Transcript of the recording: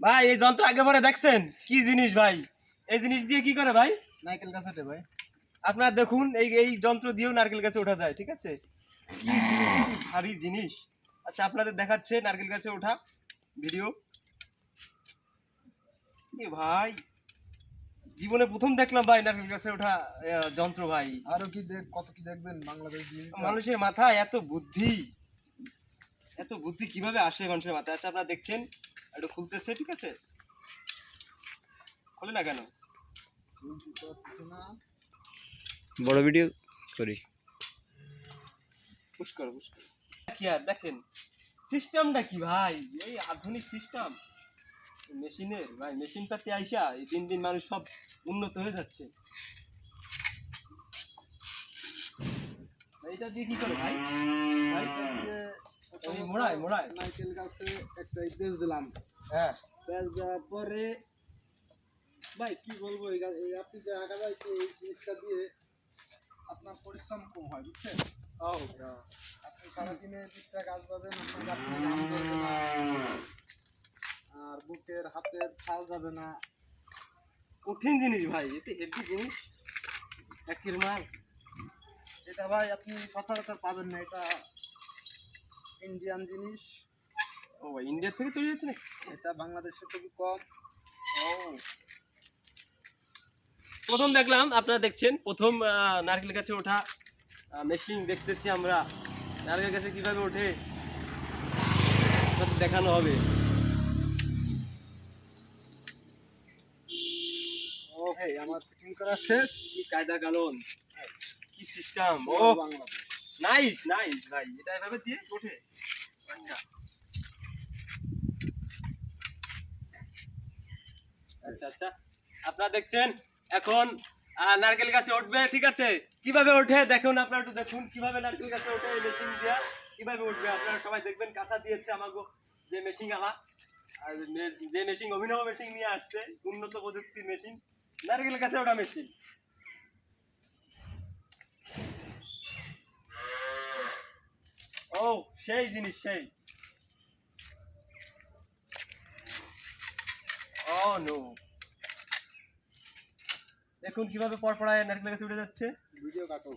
ভাই এই যন্ত্র আগে পরে দেখছেন? কি জিনিস ভাই? এই জিনিস দিয়ে কি করে ভাই? নারকেল গাছ ওঠে ভাই। আপনারা দেখুন এই এই যন্ত্র দিয়েও নারকেল গাছে ওঠা যায় ঠিক আছে? কি ভারী জিনিস। আচ্ছা আপনাদের দেখাচ্ছে নারকেল গাছে ওঠা ভিডিও। এ ভাই জীবনে প্রথম দেখলাম ভাই নারকেল গাছে ওঠা যন্ত্র ভাই। আরও কি দেখ কত কি দেখবেন বাংলাদেশ মানুষের মাথায় এত বুদ্ধি। এত বুদ্ধি কীভাবে আসে মানুষের মাথায়? আচ্ছা আপনারা দেখছেন একটু খুলতেছে ঠিক আছে? খোলে না কেন? বড় ভিডিও করি। পুশ করো পুশ করো। কি আর দেখেন সিস্টেমটা কি ভাই? এই আধুনিক সিস্টেম মেশিনের ভাই মেশিন পাতি আইসা এই দিন দিন মানুষ সব উন্নত হয়ে যাচ্ছে। ভাই, এটা দিয়ে কি করে ভাই? ভাই এই মোড়ায়, মোড়ায়। নাইকেল গাছে একটা দিলাম। হ্যাঁ। দেওয়ার পরে ভাই কি বলব এই গা- এই আপনি যে আগা এই জিনিসটা দিয়ে আপনার পরিশ্রম কম হয় বুঝছেন? ও। আপনি সারাদিনে বিশটা গাছ পাবেন আপনার আর বুকের হাতের ছাল যাবে না। কঠিন জিনিস ভাই এতে হেভি জিনিস। একের মাল। এটা ভাই আপনি সচরাচর পাবেন না এটা ইন্ডিয়ান জিনিস। ও ইন্ডিয়া থেকে তৈরি হয়েছে নাকি? এটা বাংলাদেশে খুবই কম। ও। প্রথম দেখলাম আপনারা দেখছেন প্রথম নারকেল গাছে ওঠা মেশিন দেখতেছি আমরা। নারকেল গাছে কীভাবে ওঠে দেখানো হবে। ও ভাই আমার ফিটিং করা শেষ। কি কায়দা কানুন। কি সিস্টেম ও বাংলাদেশ। নাইস নাইস ভাই। এটা এভাবে দিয়ে ওঠে। আচ্ছা। আচ্ছা আচ্ছা। আপনারা দেখছেন, এখন নারকেল গাছে উঠবে, ঠিক আছে? কীভাবে ওঠে? দেখুন, আপনারা একটু দেখুন, কীভাবে নারকেল গাছে ওঠে এই মেশিন দিয়া। কীভাবে উঠবে? আপনারা সবাই দেখবেন কাঁচা দিয়েছে আমাকে যে মেশিন আলা আর যে মেশিন অভিনব মেশিন নিয়ে আসছে, উন্নত প্রযুক্তির মেশিন নারকেল গাছে ওঠা মেশিন সেই জিনিস সেই। নো। দেখুন কীভাবে পরপরায় নারকেল গাছে উঠে যাচ্ছে। ভিডিও কাটো।